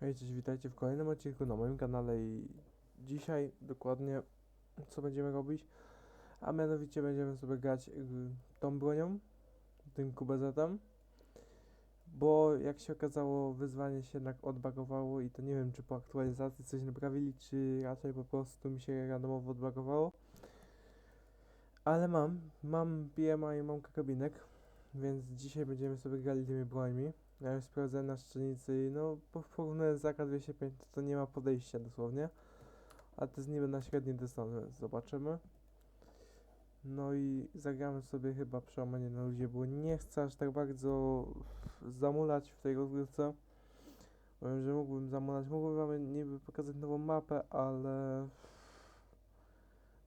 Hej, cześć, witajcie w kolejnym odcinku na moim kanale i dzisiaj dokładnie co będziemy robić, a mianowicie będziemy sobie grać tą bronią, tym QBZ-em, bo jak się okazało wyzwanie się jednak odbagowało i to nie wiem czy po aktualizacji coś naprawili, czy raczej po prostu mi się randomowo odbagowało, ale mam, mam BMA i mam karabinek, więc dzisiaj będziemy sobie grali tymi brońmi. Ja już sprawdzałem na szczelnicy i no po- porównując z AK-205 to, to nie ma podejścia dosłownie. A to jest niby na średni dystans, więc zobaczymy. No i zagramy sobie chyba przełamanie na ludzie, bo nie chcę aż tak bardzo zamulać w tej rozgrywce. Powiem, że mógłbym zamulać, mógłbym wam niby pokazać nową mapę, ale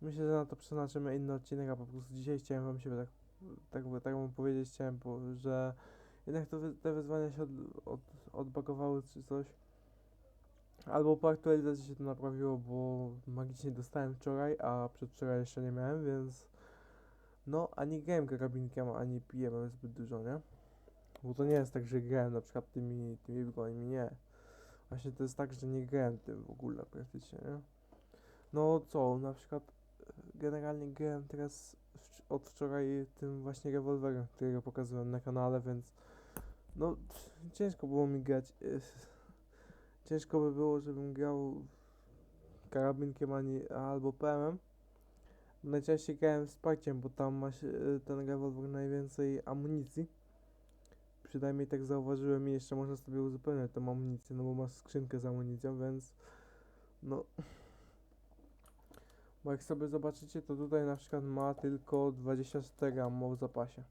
myślę, że na to przeznaczymy inny odcinek, a po prostu dzisiaj chciałem wam się tak, tak, tak wam powiedzieć, chciałem, że jednak to te wyzwania się od, od, odbagowały czy coś. Albo po aktualizacji się to naprawiło, bo magicznie dostałem wczoraj, a przedwczoraj jeszcze nie miałem, więc no ani grałem karabinkiem, ani PM zbyt dużo, nie? Bo to nie jest tak, że grałem na przykład tymi, tymi brońmi, nie. Właśnie to jest tak, że nie grałem tym w ogóle praktycznie, nie? No co, na przykład e, generalnie grałem teraz od wczoraj tym właśnie rewolwerem, którego pokazywałem na kanale, więc no ciężko było mi grać. e, Ciężko by było, żebym grał karabinkiem ani albo PM. Najczęściej grałem wsparciem, bo tam ma e, ten rewolwer najwięcej amunicji. Przynajmniej tak zauważyłem i jeszcze można sobie uzupełniać tą amunicję, no bo masz skrzynkę z amunicją, więc no bo jak sobie zobaczycie, to tutaj na przykład ma tylko 24 ammo w zapasie.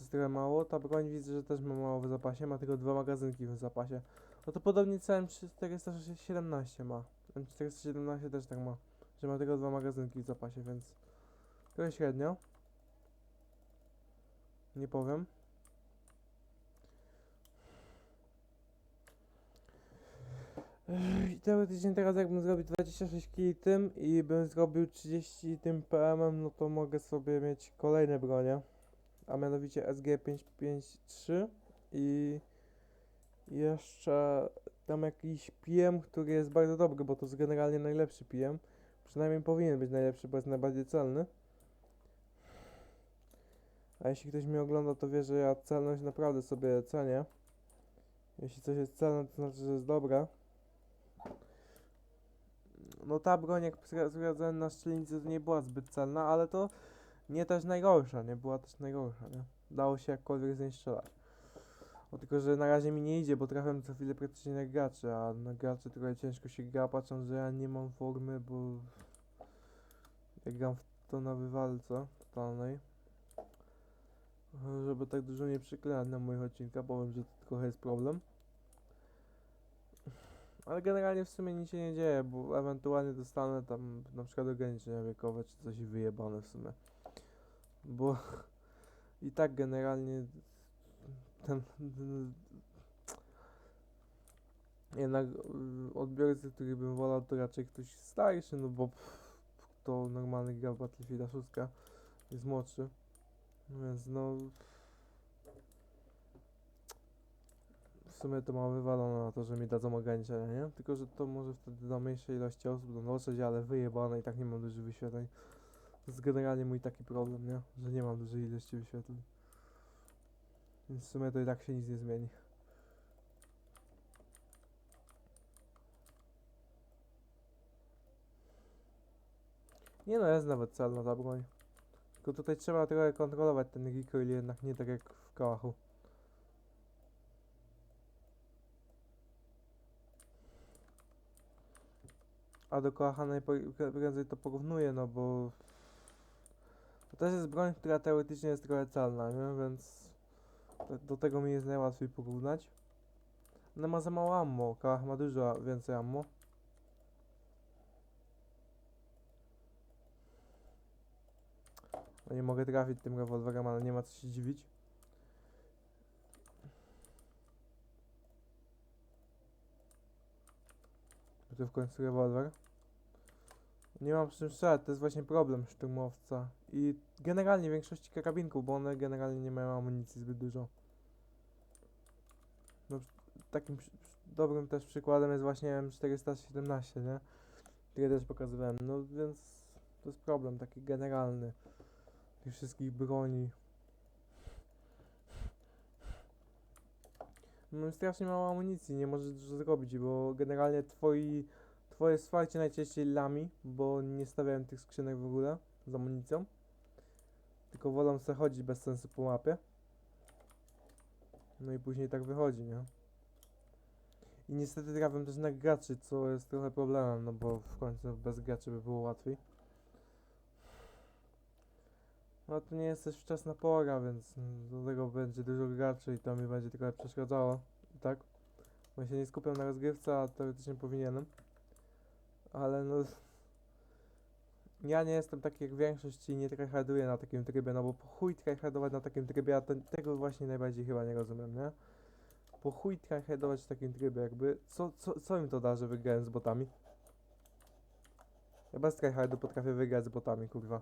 Jest trochę mało. Ta broń widzę, że też ma mało w zapasie, ma tylko dwa magazynki w zapasie. No to podobnie całym 417 ma. M417 też tak ma, że ma tylko dwa magazynki w zapasie, więc trochę średnio. Nie powiem. I teoretycznie teraz jakbym zrobił 26 kg tym i bym zrobił 30 tym PM, no to mogę sobie mieć kolejne bronie. A mianowicie SG553 i jeszcze tam jakiś PM, który jest bardzo dobry, bo to jest generalnie najlepszy PM. Przynajmniej powinien być najlepszy, bo jest najbardziej celny. A jeśli ktoś mnie ogląda, to wie, że ja celność naprawdę sobie cenię. Jeśli coś jest celne, to znaczy, że jest dobre. No ta broń, jak na szczelnicy, to nie była zbyt celna, ale to nie też najgorsza, nie była też najgorsza, nie? Dało się jakkolwiek z strzelać. O tylko, że na razie mi nie idzie, bo trafiam co chwilę praktycznie na graczy, a na graczy trochę ciężko się gra, patrząc, że ja nie mam formy, bo ja gram w to na wywalce totalnej. Żeby tak dużo nie przyklinać na moich odcinkach, powiem, że to trochę jest problem. Ale generalnie w sumie nic się nie dzieje, bo ewentualnie dostanę tam na przykład ograniczenia wiekowe czy coś wyjebane w sumie. Bo i tak generalnie ten, jednak odbiorcy, który bym wolał, to raczej ktoś starszy, no bo kto normalny gra w Battlefielda 6 jest młodszy. Więc no w sumie to ma wywalone na to, że mi dadzą ograniczenia, nie? Tylko, że to może wtedy do mniejszej ilości osób dotrzeć, ale wyjebane i tak nie mam dużych wyświetleń. To jest generalnie mój taki problem, nie? Że nie mam dużej ilości wyświetleń. Więc w sumie to i tak się nic nie zmieni. Nie no, jest nawet celna ta broń. Tylko tutaj trzeba trochę kontrolować ten recoil jednak nie tak jak w kałachu. A do kałacha najprędzej to porównuję, no bo to też jest broń, która teoretycznie jest trochę celna, nie? Więc do- tego mi jest najłatwiej porównać. Ona ma za mało ammo, kałach ma dużo więcej ammo. No nie mogę trafić tym rewolwerem, ale nie ma co się dziwić. To w końcu rewolwer. Nie mam przy czym strzelać, to jest właśnie problem szturmowca. I generalnie większości karabinków, bo one generalnie nie mają amunicji zbyt dużo. No, takim dobrym też przykładem jest właśnie M417, nie? Które też pokazywałem, no więc to jest problem taki generalny tych wszystkich broni. Mam strasznie mało amunicji, nie możesz dużo zrobić, bo generalnie twoi, twoje wsparcie najczęściej lami, bo nie stawiałem tych skrzynek w ogóle z amunicją. Tylko wolą se chodzić bez sensu po mapie. No i później tak wychodzi, nie? I niestety trafiam też na graczy, co jest trochę problemem, no bo w końcu bez graczy by było łatwiej. No to nie jest też wczesna pora, więc do tego będzie dużo graczy i to mi będzie trochę przeszkadzało. I tak? Bo ja się nie skupiam na rozgrywce, a teoretycznie powinienem. Ale no... Ja nie jestem taki jak większość i nie tryharduję na takim trybie, no bo po chuj tryhardować na takim trybie, a to, tego właśnie najbardziej chyba nie rozumiem, nie? Po chuj tryhardować w takim trybie, jakby... Co, co, co im to da, że wygrałem z botami? Ja bez tryhardu potrafię wygrać z botami, kurwa.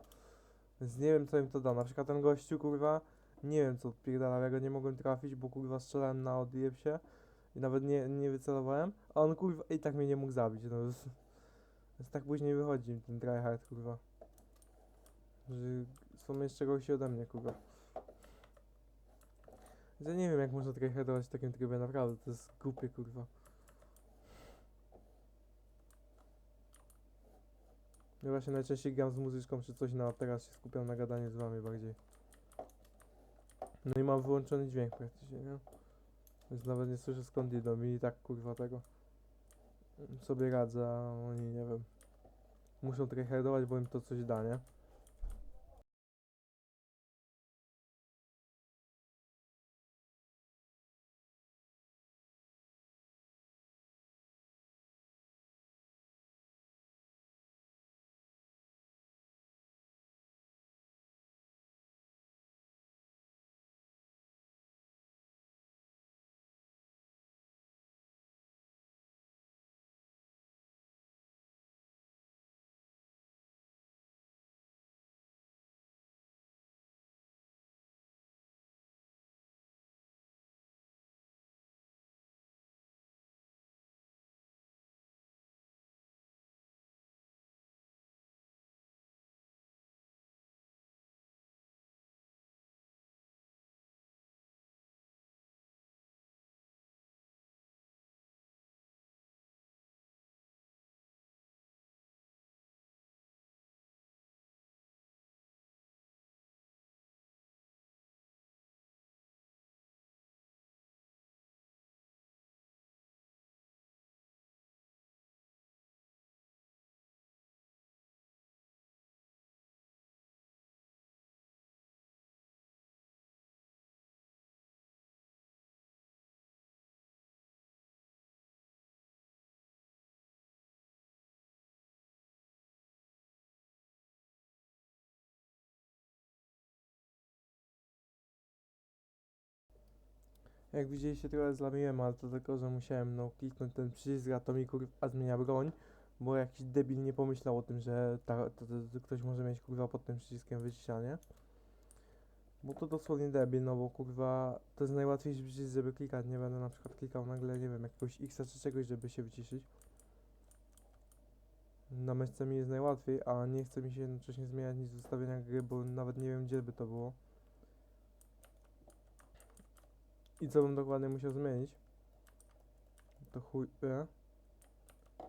Więc nie wiem co im to da. Na przykład ten gościu, kurwa, nie wiem co odpierdalał, ja go nie mogłem trafić, bo kurwa strzelałem na odjeb się i nawet nie, nie wycelowałem, a on kurwa i tak mnie nie mógł zabić, no więc, tak później wychodzi ten tryhard, kurwa. Że jeszcze gorsi ode mnie, kurwa. Ja nie wiem jak można tryhardować w takim trybie, naprawdę, to jest głupie, kurwa. Ja właśnie najczęściej gram z muzyczką czy coś, no a teraz się skupiam na gadaniu z wami bardziej. No i mam wyłączony dźwięk praktycznie, nie? Więc nawet nie słyszę skąd idą i tak kurwa tego sobie radzę, oni nie wiem. Muszą tryhardować, bo im to coś da, nie? Jak widzieliście trochę zlamiłem, ale to tylko, że musiałem no kliknąć ten przycisk, a to mi kurwa zmienia broń, bo jakiś debil nie pomyślał o tym, że ta, to, to, to ktoś może mieć kurwa pod tym przyciskiem wyciszanie. Bo to dosłownie debil, no bo kurwa to jest najłatwiejszy przycisk, żeby klikać, nie będę na przykład klikał nagle, nie wiem, jakiegoś X czy czegoś, żeby się wyciszyć. Na myszce mi jest najłatwiej, a nie chce mi się jednocześnie zmieniać nic w ustawieniach gry, bo nawet nie wiem gdzie by to było. I co bym dokładnie musiał zmienić? To chuj wie.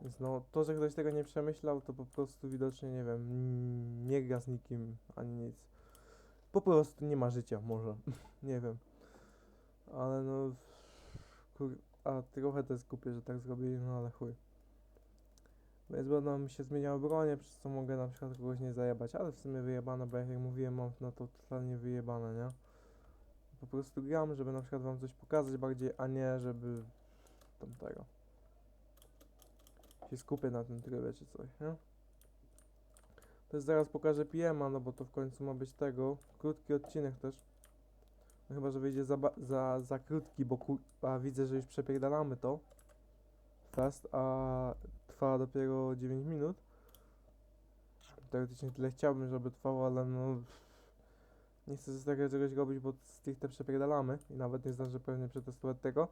Więc no, to, że ktoś tego nie przemyślał, to po prostu widocznie, nie wiem, nie gra z nikim, ani nic. Po prostu nie ma życia, może. nie wiem. Ale no, kur... A trochę to jest głupie, że tak zrobili, no ale chuj. Więc będą mi się zmieniały bronie, przez co mogę na przykład kogoś nie zajebać, ale w sumie wyjebane, bo jak mówiłem, mam na to totalnie wyjebane, nie? Po prostu gram, żeby na przykład wam coś pokazać bardziej, a nie żeby tamtego się skupię na tym trybie czy coś, nie? Też zaraz pokażę PM-a, no bo to w końcu ma być tego, krótki odcinek też. No chyba, że wyjdzie za, za, za krótki, bo kurwa widzę, że już przepierdalamy to. Fast, a trwa dopiero 9 minut. Teoretycznie tyle chciałbym, żeby trwało, ale no nie chcę z tego czegoś robić, bo stricte przepierdalamy i nawet nie zdążę pewnie przetestować tego.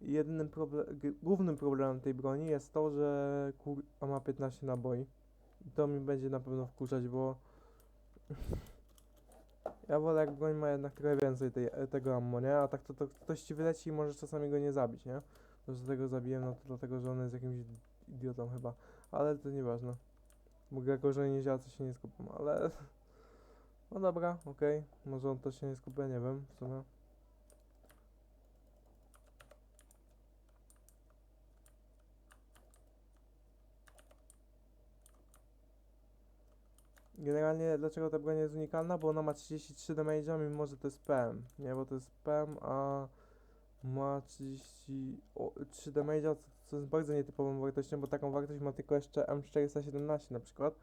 jedynym proble- g- głównym problemem tej broni jest to, że kur- ma 15 naboi. I to mi będzie na pewno wkurzać, bo ja wolę jak broń ma jednak trochę więcej tej, tego ammo, nie? A tak to, to ktoś ci wyleci i możesz czasami go nie zabić, nie? To, że tego zabiłem, no to dlatego, że on jest jakimś idiotą chyba. Ale to nieważne. Bo jako, że nie działa, to się nie skupiam, ale... No dobra, okej. Może on też się nie skupia, nie wiem, w sumie. Generalnie dlaczego ta broń jest unikalna? Bo ona ma 33 damage'a, mimo że to jest PM. Nie, bo to jest PM, a ma 33 damage'a, co jest bardzo nietypową wartością, bo taką wartość ma tylko jeszcze M417 na przykład.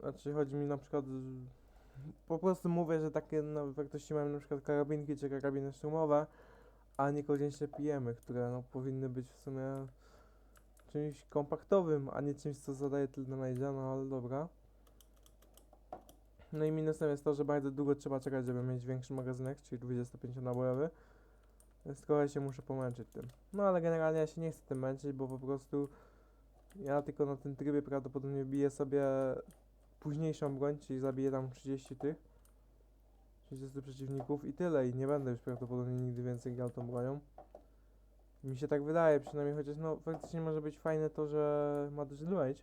Znaczy chodzi mi na przykład... Po prostu mówię, że takie no, wartości mają na przykład karabinki czy karabiny szturmowe, a niekoniecznie pijemy, które no, powinny być w sumie czymś kompaktowym, a nie czymś, co zadaje tyle damage'a, no ale dobra. No i minusem jest to, że bardzo długo trzeba czekać, żeby mieć większy magazynek, czyli 25 nabojowy. Więc trochę się muszę pomęczyć tym. No ale generalnie ja się nie chcę tym męczyć, bo po prostu ja tylko na tym trybie prawdopodobnie biję sobie późniejszą broń, czyli zabiję tam 30 tych. 30 przeciwników i tyle i nie będę już prawdopodobnie nigdy więcej grał tą bronią. Mi się tak wydaje przynajmniej, chociaż no faktycznie może być fajne to, że ma duży damage.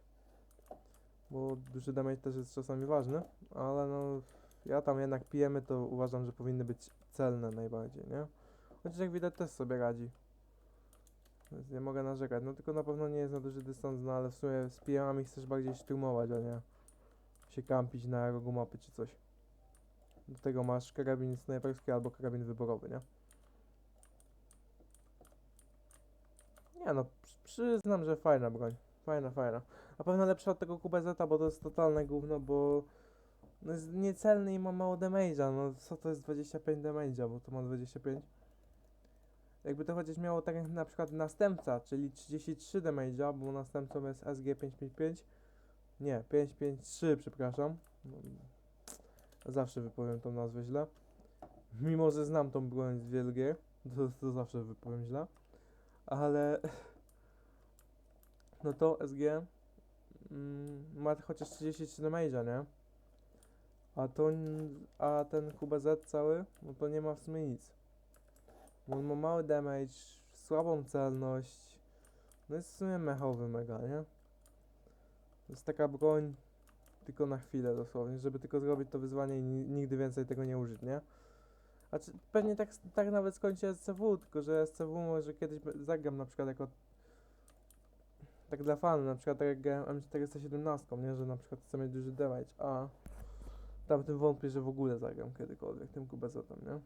Bo duży damage też jest czasami ważny, ale no ja tam jednak pijemy, to uważam, że powinny być celne najbardziej, nie? Chociaż jak widać też sobie radzi. Więc nie mogę narzekać. No tylko na pewno nie jest na duży dystans, no ale w sumie z pijamami chcesz bardziej szturmować, a nie się kampić na rogu mapy czy coś. Do tego masz karabin snajperski albo karabin wyborowy, nie? Nie no, przy- przyznam, że fajna broń. Fajna, fajna. Na pewno lepsza od tego QBZ, bo to jest totalne gówno, bo no jest niecelny i ma mało damage'a. No co to jest 25 damage'a, bo to ma 25. Jakby to chociaż miało tak jak na przykład następca, czyli 33 damage'a, bo następcą jest SG555. Nie, 553, przepraszam. No, Zawsze wypowiem tą nazwę źle. Mimo, że znam tą broń z wielu to, to zawsze wypowiem źle. Ale no to SG mm, ma chociaż 33 damage'a, nie? A to, a ten QBZ cały, no to nie ma w sumie nic. On ma mały damage, słabą celność, no jest w sumie mechowy mega, nie? To jest taka broń tylko na chwilę dosłownie, żeby tylko zrobić to wyzwanie i ni- nigdy więcej tego nie użyć, nie? A czy, pewnie tak, tak nawet skończy SCW, tylko że SCW może kiedyś zagram na przykład jako tak dla fanu, na przykład tak jak grałem M417, nie, że na przykład chcę mieć duży damage, a tamtym wątpię, że w ogóle zagram kiedykolwiek tym QBZ-em, nie?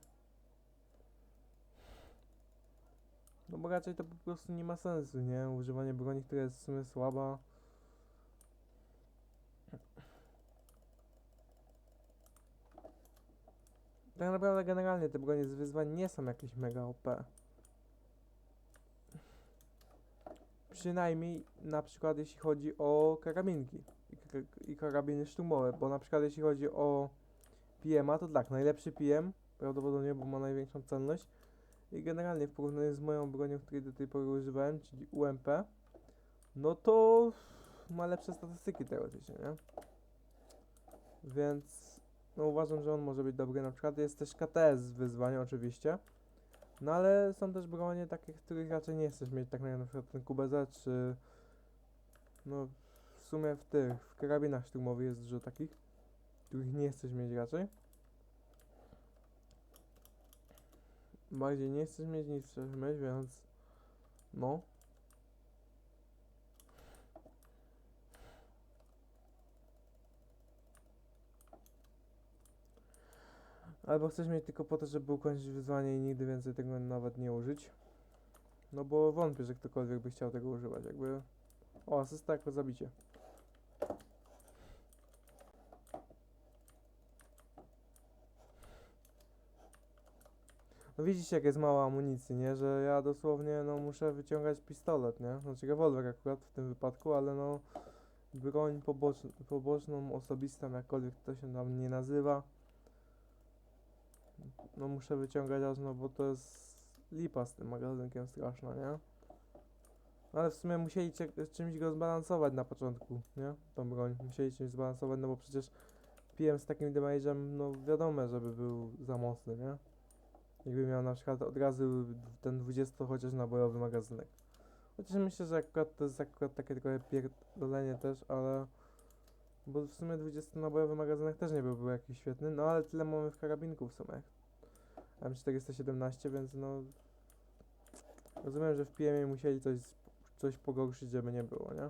No bo raczej to po prostu nie ma sensu, nie? Używanie broni, która jest w sumie słaba. Tak naprawdę generalnie te bronie z wyzwań nie są jakieś mega OP. Przynajmniej na przykład jeśli chodzi o karabinki i, kar- i karabiny szturmowe, bo na przykład jeśli chodzi o PM-a, to tak, najlepszy PM, prawdopodobnie, bo ma największą celność i generalnie w porównaniu z moją bronią, której do tej pory używałem, czyli UMP, no to ma lepsze statystyki teoretycznie, nie? Więc no uważam, że on może być dobry. Na przykład jest też KTS z wyzwania oczywiście. No ale są też bronie takie, których raczej nie chcesz mieć, tak na przykład ten QBZ, czy no w sumie w tych, w karabinach szturmowych jest dużo takich, których nie chcesz mieć raczej. Bardziej nie chcesz mieć niż chcesz mieć, więc no. Albo chcesz mieć tylko po to, żeby ukończyć wyzwanie i nigdy więcej tego nawet nie użyć. No bo wątpię, że ktokolwiek by chciał tego używać, jakby... O, asysta jako zabicie. No widzicie jak jest mało amunicji, nie? Że ja dosłownie, no muszę wyciągać pistolet, nie? Znaczy rewolwer akurat w tym wypadku, ale no... Broń poboczn poboczną, osobistą, jakkolwiek to się tam nie nazywa no muszę wyciągać aż no bo to jest lipa z tym magazynkiem straszna, nie? Ale w sumie musieli czymś go zbalansować na początku, nie? Tą broń. Musieli czymś zbalansować, no bo przecież PM z takim damage'em, no wiadomo, żeby był za mocny, nie? Jakby miał na przykład od razu ten 20 chociaż nabojowy magazynek. Chociaż myślę, że akurat to jest akurat takie trochę pierdolenie też, ale... Bo w sumie 20 nabojowy magazynek też nie byłby jakiś świetny, no ale tyle mamy w karabinku w sumie. M417, więc no... Rozumiem, że w PM musieli coś, coś pogorszyć, żeby nie było, nie?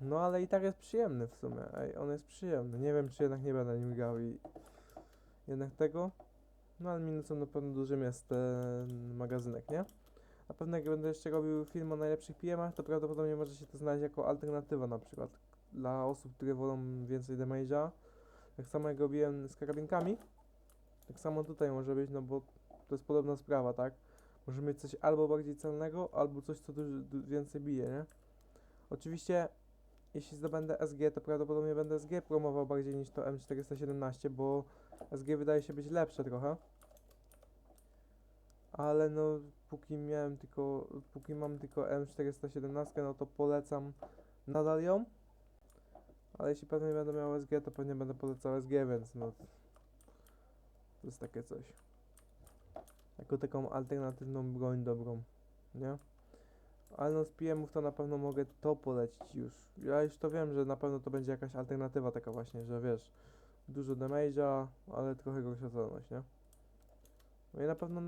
No ale i tak jest przyjemny w sumie, ej, on jest przyjemny. Nie wiem, czy jednak nie będę nim grał i... Jednak tego? No ale minusem na pewno dużym jest ten magazynek, nie? Na pewno jak będę jeszcze robił film o najlepszych PM-ach, to prawdopodobnie może się to znaleźć jako alternatywa na przykład dla osób, które wolą więcej damage'a. Tak samo jak robiłem z karabinkami, tak samo tutaj może być, no bo to jest podobna sprawa, tak? Możemy mieć coś albo bardziej celnego, albo coś, co dużo, du- więcej bije, nie? Oczywiście, jeśli zdobędę SG, to prawdopodobnie będę SG promował bardziej niż to M417, bo SG wydaje się być lepsze trochę. Ale no, póki miałem tylko, póki mam tylko M417, no to polecam nadal ją. Ale jeśli pewnie będę miał SG, to pewnie będę polecał SG, więc no, to jest takie coś. Jako taką alternatywną broń dobrą, nie? Ale no z PM-ów to na pewno mogę to polecić już. Ja już to wiem, że na pewno to będzie jakaś alternatywa taka właśnie, że wiesz, dużo damage'a, ale trochę gorsza celność, nie? No i na pewno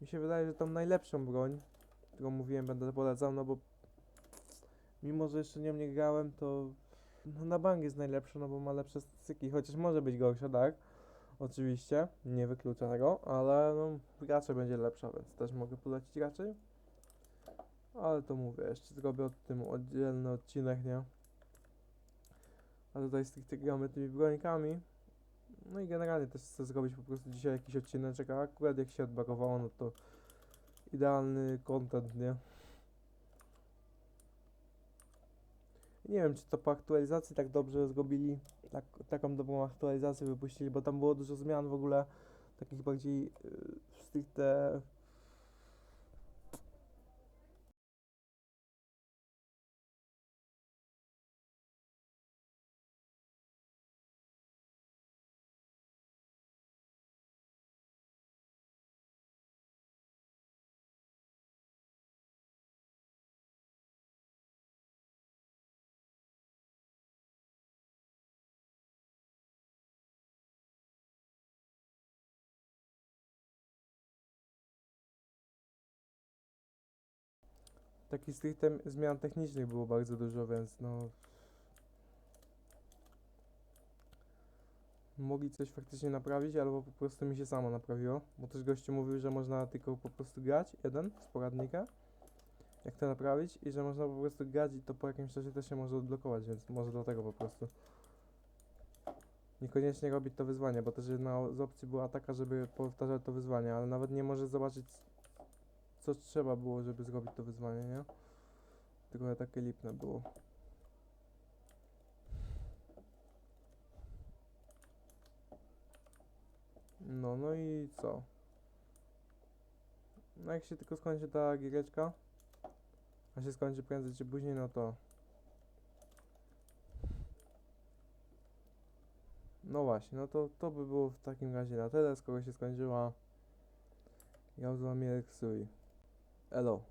mi się wydaje, że tą najlepszą broń, którą mówiłem, będę polecał, no bo mimo, że jeszcze nią nie grałem, to no na bank jest najlepsza, no bo ma lepsze statystyki, chociaż może być gorsza, tak? Oczywiście, nie wykluczę tego, ale no raczej będzie lepsza, więc też mogę polecić raczej. Ale to mówię, jeszcze zrobię o tym oddzielny odcinek, nie? A tutaj stricte gramy tymi brońkami. No i generalnie też chcę zrobić po prostu dzisiaj jakiś odcineczek, a akurat jak się odbagowało, no to idealny content, nie? Nie wiem, czy to po aktualizacji tak dobrze zrobili, tak, taką dobrą aktualizację wypuścili, bo tam było dużo zmian w ogóle, takich bardziej yy, stricte takich stricte zmian technicznych było bardzo dużo, więc no... Mogli coś faktycznie naprawić, albo po prostu mi się samo naprawiło, bo też gościu mówił, że można tylko po prostu grać, jeden z poradnika, jak to naprawić i że można po prostu grać i to po jakimś czasie też się może odblokować, więc może dlatego po prostu. Niekoniecznie robić to wyzwanie, bo też jedna z opcji była taka, żeby powtarzać to wyzwanie, ale nawet nie może zobaczyć co trzeba było, żeby zrobić to wyzwanie, nie? Trochę takie lipne było. No, no i co? No jak się tylko skończy ta giereczka, a się skończy prędzej czy później, no to... No właśnie, no to, to by było w takim razie na tyle, skoro się skończyła. Ja z wami Eksui. hello.